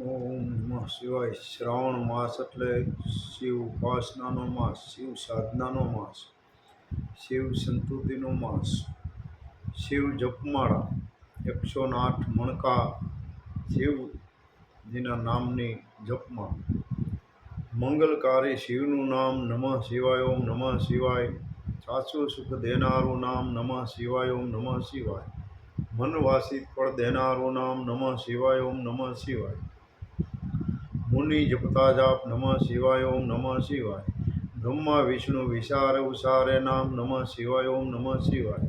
ઓમ શિવાય. શ્રાવણ માસ એટલે શિવ ઉપાસનાનો માસ, શિવ સાધનાનો માસ, શિવ સંતુતિનો માસ, શિવ જપમાળા, એકસો ને આઠ મણકા શિવજીના નામની જપમાં મંગલકારી શિવનું નામ નમઃ શિવાય, ઓમ નમઃ શિવાય. સાચું સુખ દેનારું નામ નમઃ શિવાય, ઓમ નમઃ શિવાય. મનવાસિત ફળ દેનારું નામ નમઃ શિવાય, ઓમ નમઃ શિવાય. મુનિ જપતા જાપ નમઃ શિવાય ઓમ નમઃ શિવાય. બ્રહ્મા, વિષ્ણુ વિશાર ઉષારે નામ નમઃ શિવાય ઓમ નમઃ શિવાય.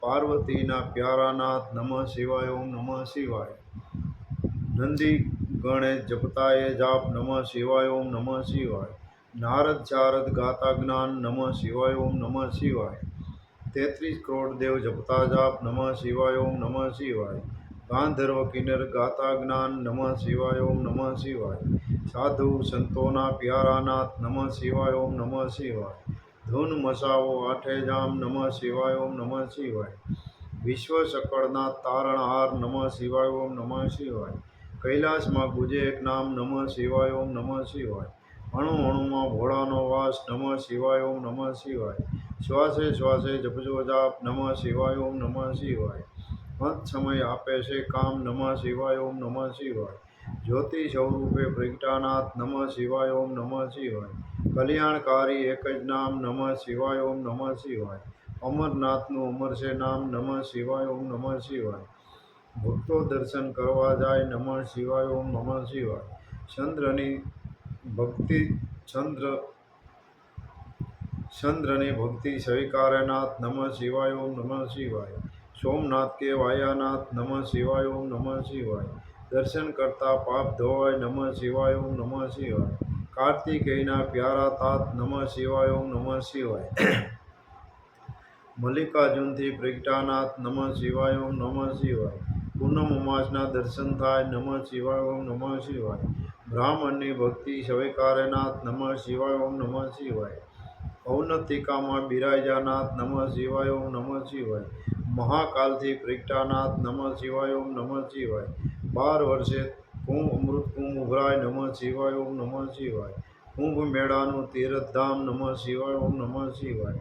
પાર્વતીના પ્યારા નાથ નમઃ શિવાય ઓમ નમઃ શિવાય. નંદી ગણે જપતાએ જાપ નમઃ શિવાય ઓમ નમઃ શિવાય. નારદ ચારદ ગાતા જ્ઞાન નમઃ શિવાય ઓમ નમઃ શિવાય. તેત્રીસ કરોડ દેવ જપતા જાપ નમઃ શિવાય ઓમ નમઃ શિવાય. ગાંધર્વ કિન્નર ગાતા જ્ઞાન નમઃ શિવાય ઓમ નમઃ શિવાય. સાધુ સંતોના પ્યારાનાથ નમઃ શિવાય ઓમ નમઃ શિવાય. ધૂન મસાવો આઠે જામ નમઃ શિવાય ઓમ નમઃ શિવાય. વિશ્વ સકળના તારણહાર નમઃ શિવાય ઓમ નમઃ શિવાય. કૈલાસમાં ગુજે એક નામ નમઃ શિવાય ઓમ નમઃ શિવાય. અણુ અણુમાં ભોળાનો વાસ નમઃ શિવાય ઓમ નમઃ શિવાય. શ્વાસે શ્વાસે જપજો જાપ નમઃ શિવાય ઓમ નમઃ શિવાય. મત સમય આપે છે કામ નમઃ શિવાય, ઓમ નમઃ શિવાય. જ્યોતિ સ્વરૂપે પ્રગટાનાથ નમઃ શિવાય, ઓમ નમઃ શિવાય. કલ્યાણકારી એક જ નામ નમઃ શિવાય, ઓમ નમઃ શિવાય. અમરનાથનું અમર નામ નમઃ શિવાય, ઓમ નમઃ શિવાય. ભક્તો દર્શન કરવા જાય નમઃ શિવાય, ઓમ નમઃ શિવાય. ચંદ્રની ભક્તિ, ચંદ્ર, ચંદ્રની ભક્તિ સ્વીકારનાથ નમઃ શિવાય, ઓમ નમઃ શિવાય. સોમનાથ કે વાયાનાથ નમઃ શિવાય, ઓમ નમઃ શિવાય. દર્શન કરતા પાપ ધોવાય, નમઃ શિવાય, ઓમ નમઃ શિવાય. કાર્તિકેયના પ્યારા તાત, નમઃ શિવાય, ઓમ નમઃ શિવાય. મલ્લિકાર્જુનથી પ્રગટાનાથ, નમઃ શિવાય, ઓમ નમઃ શિવાય. પૂનમ ઉમાસના દર્શન થાય, નમઃ શિવાય, ઓમ નમઃ શિવાય. બ્રાહ્મણની ભક્તિ સ્વીકારેનાથ નમઃ શિવાય, ઓમ નમઃ શિવાય. ઔનતિકામાં બિરાજાનાથ, નમઃ શિવાય, ઓમ નમઃ શિવાય. મહાકાલથી પ્રગટાનાથ નમઃ શિવાય ઓમ નમઃ શિવાય. બાર વર્ષે કુંભ અમૃત કુંભ ઉભરાય, નમઃ શિવાય ઓમ નમઃ શિવાય. કુંભ મેળાનું તીર્થધામ નમઃ શિવાય ઓમ નમઃ શિવાય.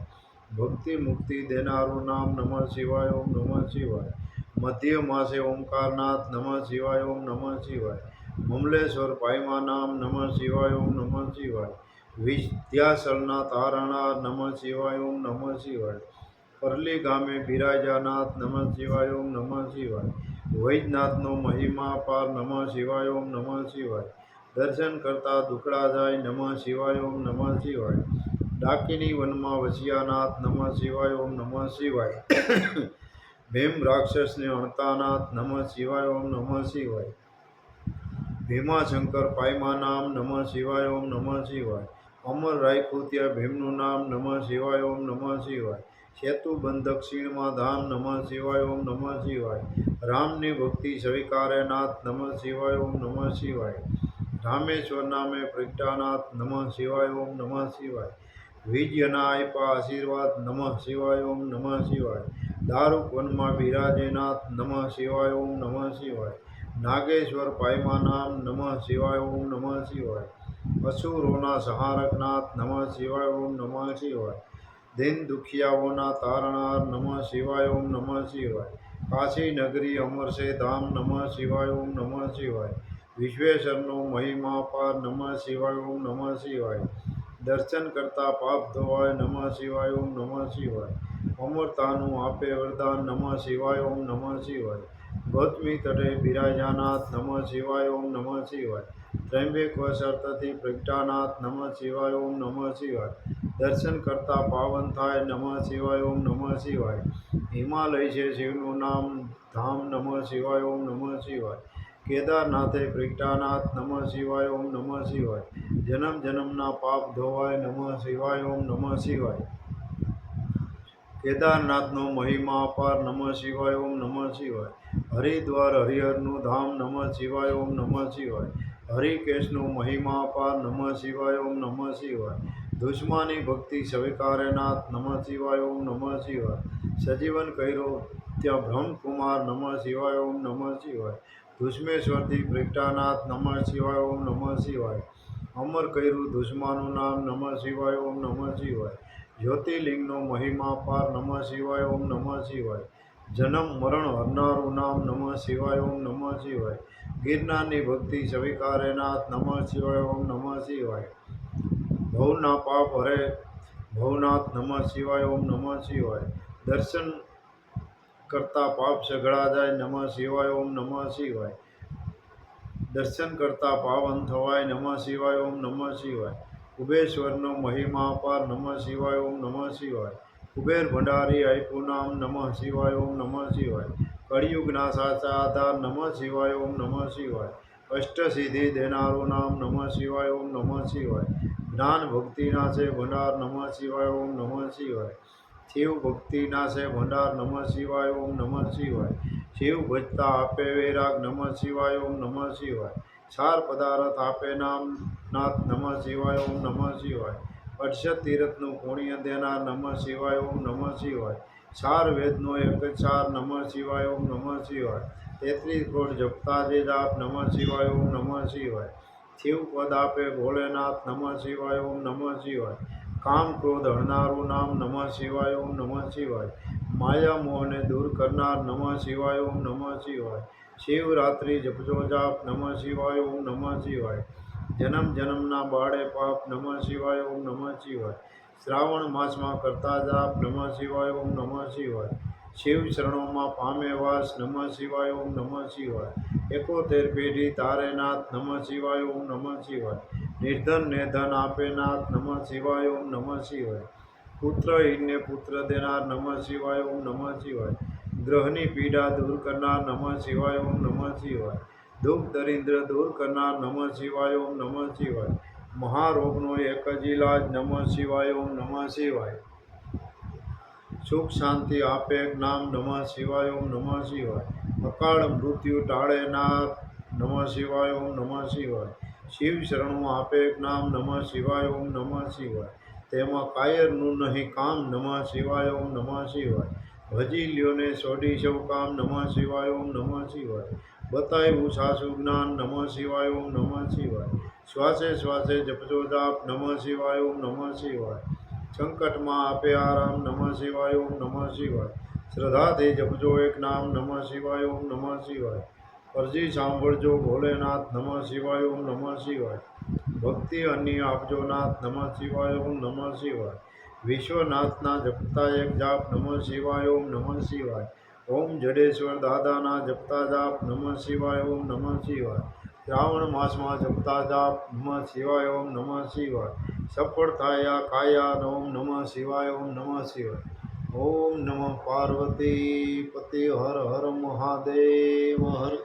ભક્તિ મુક્તિ દેનારું નામ નમઃ શિવાય ઓમ નમઃ શિવાય. મધ્ય માસે ઓમકારનાથ નમઃ શિવાય ઓમ નમઃ શિવાય. મમલેશ્વર પાયમા નામ નમઃ શિવાય ઓમ નમઃ શિવાય. વિદ્યાસલના તારણા નમઃ શિવાય ઓમ નમઃ શિવાય. પરલી ગામે બિરાજાનાથ નમઃ શિવાય ઓમ નમઃ શિવાય. વૈજનાથનો મહિમા પાર નમઃ શિવાય ઓમ નમઃ શિવાય. દર્શન કરતા દુકડા જાય નમઃ શિવાય ઓમ નમઃ શિવાય. ડાકીની વનમાં વસિયાનાથ નમઃ શિવાય ઓમ નમઃ શિવાય. ભીમ રાક્ષસને અણતાનાથ નમઃ શિવાય ઓમ નમઃ શિવાય. ભીમાશંકર પાયમા નામ નમઃ શિવાય ઓમ નમઃ શિવાય. અમર રાખ્યું ત્યાં ભીમનું નામ નમઃ શિવાય ઓમ નમઃ શિવાય. સેતુ બંધક ક્ષીણમાં ધામ નમઃ શિવાય, ઓમ નમઃ શિવાય. રામની ભક્તિ સ્વીકારે નાથ નમઃ શિવાય, ઓમ નમઃ શિવાય. રામેશ્વર નામે પ્રગટાનાથ નમઃ શિવાય, ઓમ નમઃ શિવાય. વિજયના આપ્યા આશીર્વાદ નમઃ શિવાય, ઓમ નમઃ શિવાય. દારૂક વનમાં બિરાજેનાથ નમઃ શિવાય, ઓમ નમઃ શિવાય. નાગેશ્વર પાયમા નામ નમઃ શિવાય, ઓમ નમઃ શિવાય. અસુરોના સહારકનાથ નમઃ શિવાય, ઓમ નમઃ શિવાય. દિન દુખિયાઓના તારણાર નમઃ શિવાય ઓમ નમઃ શિવાય. કાશી નગરી અમર છે ધામ નમઃ શિવાય ઓમ નમઃ શિવાય. વિશ્વેશ્વરનો મહિમા પાર નમઃ શિવાય ઓમ નમઃ શિવાય. દર્શન કરતા પાપ ધોવાય નમઃ શિવાય ઓમ નમઃ શિવાય. અમરતાનું આપે વરદાન નમઃ શિવાય ઓમ નમઃ શિવાય. ગૌતમી તટે બિરાજાનાથ નમઃ શિવાય ઓમ નમઃ શિવાય. ત્રંબેક વસર્તથી પ્રગટાનાથ નમઃ શિવાય ઓમ નમઃ શિવાય. દર્શન કરતા પાવન થાય, નમઃ શિવાય, ઓમ નમઃ શિવાય. હિમાલય છે શિવનું નામ, ધામ નમઃ શિવાય, ઓમ નમઃ શિવાય. કેદારનાથે પ્રગટાનાથ નમઃ શિવાય, ઓમ નમઃ શિવાય. જન્મ જન્મના પાપ ધોવાય, નમઃ શિવાય, ઓમ નમઃ શિવાય. કેદારનાથનો મહિમા અપાર, નમઃ શિવાય, ઓમ નમઃ શિવાય. હરિદ્વાર હરિહરનું ધામ, નમઃ શિવાય, ઓમ નમઃ શિવાય. હરિકેશનું મહિમા અપાર, નમઃ શિવાય, ઓમ નમઃ શિવાય. દુશ્માની ભક્તિ સ્વીકારે નાથ નમઃ શિવાય ઓમ નમઃ શિવાય. સજીવન કર્યો ત્યાં બ્રહ્મકુમાર નમઃ શિવાય ઓમ નમઃ શિવાય. દુશ્મેશ્વરથી પ્રેગટાનાથ નમઃ શિવાય ઓમ નમઃ શિવાય. અમર કર્યું દુશ્માનું નામ નમઃ શિવાય ઓમ નમઃ શિવાય. જ્યોતિર્લિંગનો મહિમા પાર નમઃ શિવાય ઓમ નમઃ શિવાય. જન્મ મરણ હરનારું નામ નમઃ શિવાય ઓમ નમઃ શિવાય. ગિરનારની ભક્તિ સ્વીકારેનાથ નમઃ શિવાય ઓમ નમઃ શિવાય. ભવના પાપ હરે, ભવનાથ નમઃ શિવાય, ઓમ નમઃ શિવાય. દર્શન કરતા પાપ સઘળા જાય, નમઃ શિવાય, ઓમ નમઃ શિવાય. દર્શન કરતા પાવન થવાય, નમઃ શિવાય, ઓમ નમઃ શિવાય. કુબેશ્વરનો મહિમા અપાર, નમઃ શિવાય, ઓમ નમઃ શિવાય. કુબેર ભંડારી આયપુનામ નમઃ શિવાય, ઓમ નમઃ શિવાય. કળિયુગના સાચા આધાર, નમઃ શિવાય, ઓમ નમઃ શિવાય. અષ્ટસિદ્ધિ દેનારું નામ, નમઃ શિવાય, ઓમ નમઃ શિવાય. જ્ઞાન ભક્તિના છે, ભંડાર નમઃ શિવાય, ઓમ નમઃ શિવાય. શિવ ભક્તિના છે, ભંડાર નમઃ શિવાય, ઓમ નમઃ શિવાય. શિવ ભજતા આપે વૈરાગ નમઃ શિવાય, ઓમ નમઃ શિવાય. ચાર પદાર્થ આપે નામ નાથ નમઃ શિવાય, ઓમ નમઃ શિવાય. અક્ષર તીરથનું પુણ્ય દેનાર નમઃ શિવાય, ઓમ નમઃ શિવાય. ચાર વેદનો એક ચાર નમઃ શિવાય, ઓમ નમઃ શિવાય. તેત્રીસ કોટ જપતા જે જાપ નમઃ શિવાય, ઓમ નમઃ શિવાય. શિવ પદ આપે ભોલેનાથ, નમઃ શિવાય, ઓમ નમઃ શિવાય. કામ ક્રોધ હરનારું નામ નમઃ શિવાય, ઓમ નમઃ શિવાય. માયા મોહને દૂર કરનાર નમઃ શિવાય, ઓમ નમઃ શિવાય. શિવરાત્રિ જપજો જાપ નમઃ શિવાય, ઓમ નમઃ શિવાય. જન્મ જન્મના બાળે પાપ નમઃ શિવાય, ઓમ નમઃ શિવાય. શ્રાવણ માસમાં કરતા જાપ નમઃ શિવાય, ઓમ નમઃ શિવાય. શિવ શરણોમાં પામે વાસ નમઃ શિવાય, ઓમ નમઃ શિવાય. એકોતેર પેઢી તારે નાથ, નમઃ શિવાય, ઓમ નમઃ શિવાય. નિર્ધન ને ધન આપે નાથ, નમઃ શિવાય, ઓમ નમઃ શિવાય. પુત્રહીનને પુત્ર દેનાર, નમઃ શિવાય, ઓમ નમઃ શિવાય. ગ્રહની પીડા દૂર કરનાર, નમઃ શિવાય, ઓમ નમઃ શિવાય. દુઃખ દરિદ્ર દૂર કરનાર, નમઃ શિવાય, ઓમ નમઃ શિવાય. મહારોગનો એક જ ઇલાજ નમઃ શિવાય, ઓમ નમઃ શિવાય. સુખ શાંતિ આપે નામ નમઃ શિવાય ઓમ નમઃ શિવાય. અકાળ મૃત્યુ ટાળે નાથ, નમઃ શિવાય ઓમ નમઃ શિવાય. શિવ શરણું આપે નામ નમઃ શિવાય ઓમ નમઃ શિવાય. તેમાં કાયરનું નહીં, કામ નમઃ શિવાય ઓમ નમઃ શિવાય. ભજી લ્યોને સોડી સૌ કામ નમઃ શિવાય ઓમ નમઃ શિવાય. બતાવ્યું સાસુ જ્ઞાન નમઃ શિવાય ઓમ નમઃ શિવાય. શ્વાસે શ્વાસે જપજો જાપ નમઃ શિવાય ઓમ નમઃ શિવાય. સંકટમાં આપે આરામ, નમઃ શિવાય, ઓમ નમઃ શિવાય. શ્રદ્ધાથી જપજો એક નામ, નમઃ શિવાય, ઓમ નમઃ શિવાય. અરજી સાંભળજો ભોલેનાથ, નમઃ શિવાય, ઓમ નમઃ શિવાય. ભક્તિ અન્ય આપજો નાથ, નમઃ શિવાય, ઓમ નમઃ શિવાય. વિશ્વનાથના જપતા એક જાપ, નમઃ શિવાય, ઓમ નમઃ શિવાય. ઓમ જડેશ્વર દાદાના જપતા જાપ, નમઃ શિવાય, ઓમ નમઃ શિવાય. શ્રાવણ માસમાં જપતા જાપ, નમઃ શિવાય ઓમ નમઃ શિવાય. સફળ થાય કાયા ઓમ નમઃ શિવાય ઓમ નમઃ શિવાય. ઓમ નમઃ પાર્વતી પતિ હર હર મહાદેવ હર